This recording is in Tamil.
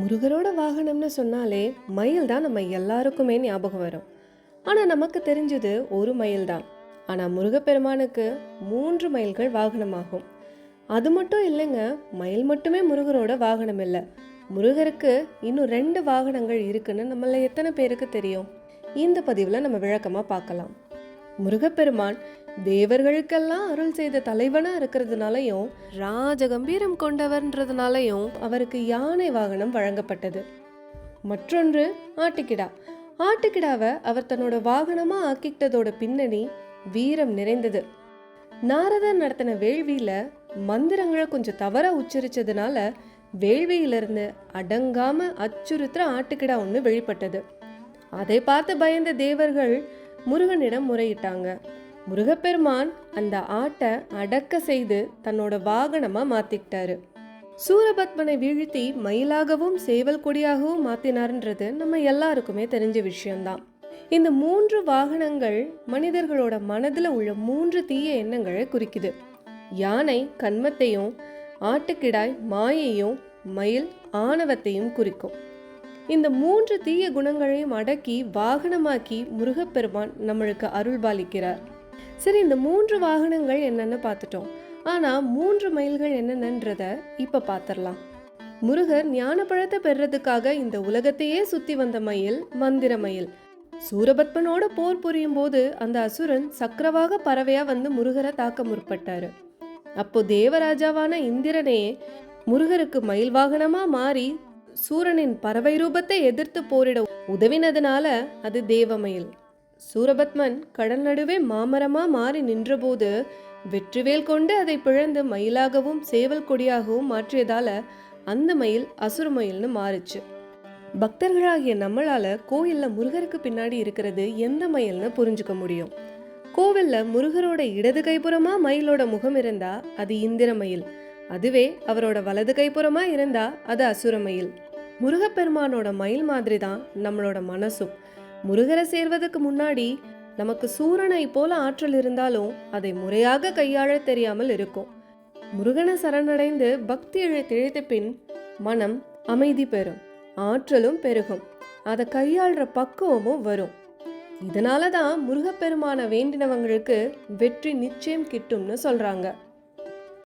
முருகரோட வாகனம்னு சொன்னாலே மயில் தான் நம்ம எல்லாருக்குமே ஞாபகம் வரும். ஆனால் நமக்கு தெரிஞ்சது ஒரு மயில் தான் ஆனால் முருகப்பெருமானுக்கு மூன்று மயில்கள் வாகனமாகும். அது மட்டும் இல்லைங்க மயில் மட்டுமே முருகரோட வாகனம் இல்லை. முருகருக்கு இன்னும் ரெண்டு வாகனங்கள் இருக்குன்னு நம்மள எத்தனை பேருக்கு தெரியும்? இந்த பதிவில் நம்ம விளக்கமாக பார்க்கலாம். முருகப்பெருமான் தேவர்களுக்கெல்லாம் அருள் செய்த தலைவனா இருக்கிறதுனாலையும் ராஜகம்பீரம் கொண்டவர்ன்றதுனாலையும் அவருக்கு யானை வாகனம் வழங்கப்பட்டது. மற்றொன்று ஆட்டுக்கிடா. ஆட்டுக்கிடாவை அவர் தன்னோட வாகனமா ஆக்கிக்கிட்டதோட பின்னணி வீரம் நிறைந்தது. நாரதர் நடத்தின வேள்வியில மந்திரங்களை கொஞ்சம் தவறா உச்சரிச்சதுனால வேள்வியிலிருந்து அடங்காம அச்சுறுத்துற ஆட்டுக்கிடா ஒன்று வெளிப்பட்டது. அதை பார்த்து பயந்த தேவர்கள் முருகனிடம் முறையிட்டாங்க. முருகப்பெருமான் அந்த ஆட்டை அடக்க செய்து தன்னோட வாகனமா மாத்திக்கிட்டாரு. சூரபத்மனை வீழ்த்தி மயிலாகவும் சேவல் கொடியாகவும் மாத்தினார்ன்றது நம்ம எல்லாருக்குமே தெரிஞ்ச விஷயம்தான். இந்த மூன்று வாகனங்கள் மனிதர்களோட மனதில் உள்ள மூன்று தீய எண்ணங்களை குறிக்குது. யானை கண்மத்தையும் ஆட்டுக்கிடாய் மாயையும் மயில் ஆணவத்தையும் குறிக்கும். இந்த மூன்று தீய குணங்களையும் அடக்கி வாகனமாக்கி முருகப்பெருமான் நம்மளுக்கு அருள்பாலிக்கிறார். சரி இந்த மூன்று வாகனங்கள் என்னன்னு பார்த்துட்டோம். ஆனா மூன்று மைல்கள் என்னென்னன்றத இப்போ பார்த்துடலாம். முருகர் ஞான பழத்தை பெறதுக்காக இந்த உலகத்தையே சுத்தி வந்த மயில் மந்திர மயில். சூரபத்மனோட போர் புரியும் போது அந்த அசுரன் சக்கரவாக பறவையா வந்து முருகரை தாக்க முற்பட்டாரு. அப்போ தேவராஜாவான இந்திரனே முருகருக்கு மயில் வாகனமா மாறி சூரனின் பறவை ரூபத்தை எதிர்த்து போரிட உதவினதுனால அது தேவமயில் சூரபத்மன் கடல் நடுவே மாமரமா மாறி நின்றபோது வெற்றிவேல் கொண்டு அதை பிழந்து மயிலாகவும் சேவல் கொடியாகவும் மாற்றியதால அந்த மயில் அசுர மயில்னு மாறுச்சு. பக்தர்களாகிய நம்மளால கோயில்ல முருகருக்கு பின்னாடி இருக்கிறது எந்த மயில்னு புரிஞ்சுக்க முடியும். கோவில்ல முருகரோட இடது கைப்புறமா மயிலோட முகம் இருந்தா அது இந்திர மயில். அதுவே அவரோட வலது கைப்புறமா இருந்தா அது அசுர மயில். முருகப்பெருமானோட மயில் மாதிரி தான் நம்மளோட மனசும். முருகரை சேர்வதற்கு முன்னாடி நமக்கு சூரனை போல ஆற்றல் இருந்தாலும் அதை முறையாக கையாள தெரியாமல் இருக்கும். முருகனை சரணடைந்து பக்தி இழைத்திழைத்த பின் மனம் அமைதி பெறும் ஆற்றலும் பெருகும் அதை கையாளுற பக்குவமும் வரும். இதனால தான் முருகப்பெருமான வேண்டினவங்களுக்கு வெற்றி நிச்சயம் கிட்டும்னு சொல்றாங்க.